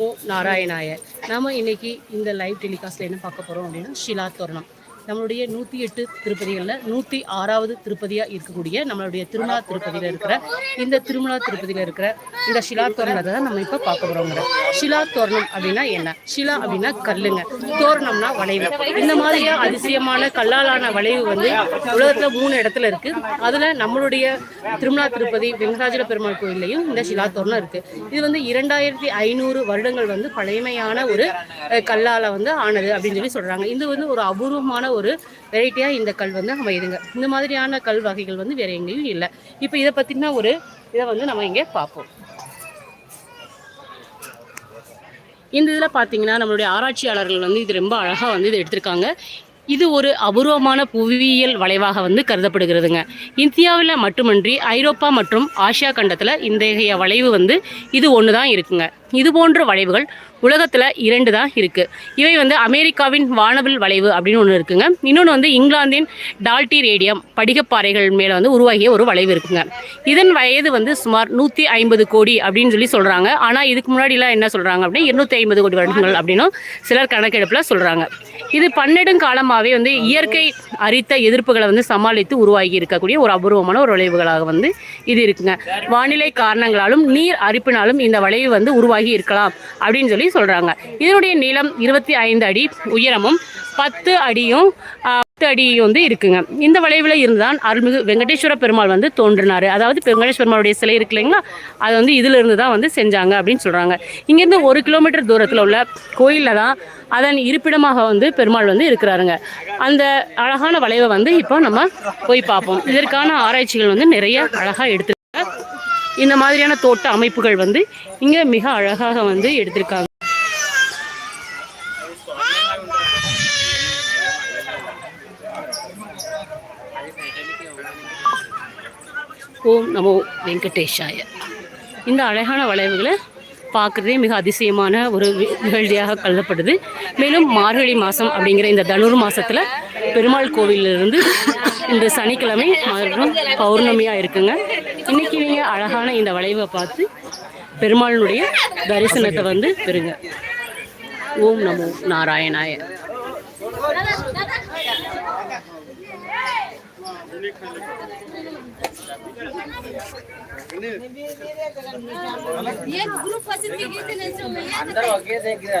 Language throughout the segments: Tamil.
ஓ நாராயணாய நாம இன்னைக்கு இந்த லைவ் டெலிகாஸ்ட்ல என்ன பார்க்க போறோம் அப்படின்னா ஷிலா தோரணம். நம்மளுடைய நூற்றி எட்டு திருப்பதிகளில் நூற்றி ஆறாவது திருப்பதியாக இருக்கக்கூடிய நம்மளுடைய திருமலா திருப்பதியில் இருக்கிற இந்த திருமலா திருப்பதியில் இருக்கிற இந்த ஷிலா தோரணத்தை தான் நம்ம இப்போ பார்க்க போகிறோங்கிற ஷிலா தோரணம் அப்படின்னா என்ன? ஷிலா அப்படின்னா கல்லுங்க. தோரணம்னா வளைவு. இந்த மாதிரியா அதிசயமான கல்லாலான வளைவு வந்து உலகத்தில் மூணு இடத்துல இருக்கு. அதில் நம்மளுடைய திருமலா திருப்பதி வெங்கடாஜல பெருமாள் கோயிலையும் இந்த ஷிலா தோரணம் இருக்கு. இது வந்து இரண்டாயிரத்தி ஐநூறு வருடங்கள் வந்து பழமையான ஒரு அஹ், கல்லால வந்து ஆனது அப்படின்னு சொல்லி சொல்றாங்க. இது வந்து ஒரு அபூர்வமான ஒரு ஒரு வெரைட்டியாக இந்த கல் வந்து அமையுதுங்க இந்த மாதிரியான கல் வகைகள் வந்து வேறு எங்கேயும் இல்லை. இப்போ இதை பற்றினா ஒரு இதை வந்து நம்ம இங்கே பார்ப்போம். இந்த இதில் பார்த்தீங்கன்னா நம்மளுடைய ஆராய்ச்சியாளர்கள் வந்து இது ரொம்ப அழகாக வந்து இதை எடுத்திருக்காங்க. இது ஒரு அபூர்வமான புவியியல் வளைவாக வந்து கருதப்படுகிறதுங்க. இந்தியாவில் மட்டுமன்றி ஐரோப்பா மற்றும் ஆசியா கண்டத்தில் இன்றைய வளைவு வந்து இது ஒன்று தான் இருக்குங்க. இது போன்ற வளைவுகள் உலகத்தில் இரண்டு தான் இருக்குது இவை வந்து அமெரிக்காவின் வானவில் வளைவு அப்படின்னு ஒன்று இருக்குங்க. இன்னொன்று வந்து இங்கிலாந்தின் டால்டி ரேடியம் படிகப்பாறைகள் மேலே வந்து உருவாகிய ஒரு வளைவு இருக்குங்க. இதன் வயது வந்து சுமார் நூற்றி ஐம்பது கோடி அப்படின்னு சொல்லி சொல்கிறாங்க ஆனால் இதுக்கு முன்னாடிலாம் என்ன சொல்கிறாங்க அப்படின்னா இருநூத்தி ஐம்பது கோடி வருடங்கள் அப்படின்னும் சிலர் கணக்கெடுப்பில் சொல்கிறாங்க இது பன்னெடுங்காலமாகவே வந்து இயற்கை அரித்த எதிர்ப்புகளை வந்து சமாளித்து உருவாகி இருக்கக்கூடிய ஒரு அபூர்வமான ஒரு வளைவுகளாக வந்து இது இருக்குங்க. வானிலை காரணங்களாலும் நீர் அரிப்பினாலும் இந்த வளைவு வந்து உருவாகி இருக்கலாம் அப்படின்னு சொல்லி சொல்கிறாங்க இதனுடைய நீளம் இருபத்தி ஐந்து அடி உயரமும் பத்து அடியும் பத்து அடி வந்து இருக்குங்க. இந்த வளைவில் இருந்துதான் அருள்மிகு வெங்கடேஸ்வர பெருமாள் வந்து தோன்றினார். அதாவது வெங்கடேஸ்வர பெருமாளுடைய சிலை இருக்கு இல்லைங்களா? அது வந்து இதிலிருந்து தான் வந்து செஞ்சாங்க அப்படின்னு சொல்கிறாங்க இங்கேருந்து ஒரு கிலோமீட்டர் தூரத்தில் உள்ள கோயிலில் தான் அதன் இருப்பிடமாக வந்து பெருமாள் வந்து இருக்கிறாருங்க. அந்த அழகான வளைவை வந்து இப்போ நம்ம போய் பார்ப்போம். இதற்கான ஆராய்ச்சிகள் வந்து நிறைய அழகாக எடுத்து இந்த மாதிரியான தோட்ட அமைப்புகள் வந்து இங்கே மிக அழகாக வந்து எடுத்திருக்காங்க. ஓம் நமோ வெங்கடேஷாய. இந்த அழகான வளைவுகளை பார்க்குறதே மிக அதிசயமான ஒரு நிகழ்ச்சியாக கருதப்படுது. மேலும் மார்கழி மாதம் அப்படிங்கிற இந்த தனுர் மாதத்தில் பெருமாள் கோவிலிருந்து இந்த சனிக்கிழமை மற்றும் பௌர்ணமியாக இருக்குங்க. இன்னைக்கு நீங்கள் அழகான இந்த வளைவை பார்த்து பெருமாளினுடைய தரிசனத்தை வந்து பெறுங்க. ஓம் நமோ நாராயணாய. అందరూ ఒకే దగ్గర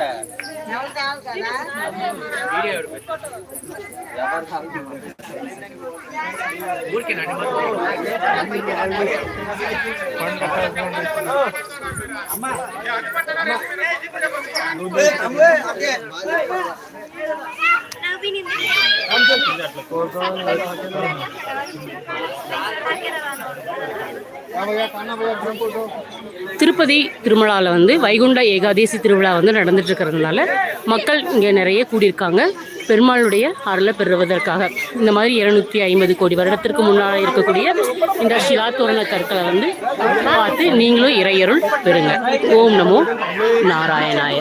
కాన్న భయ్యా కాన్న భయ్యా திருப்பதி திருமலாவில் வந்து வைகுண்ட ஏகாதேசி திருவிழா வந்து நடந்துட்டு இருக்கிறதுனால மக்கள் இங்கே நிறைய கூடியிருக்காங்க. பெருமாளுடைய அருளை பெறுவதற்காக. இந்த மாதிரி இருநூத்தி ஐம்பது கோடி வருடத்திற்கு முன்னால் இருக்கக்கூடிய இந்த சிலாத்தோரண கற்களை வந்து பார்த்து நீங்களும் இறையருள் பெறுங்க. ஓம் நமோ நாராயணாய.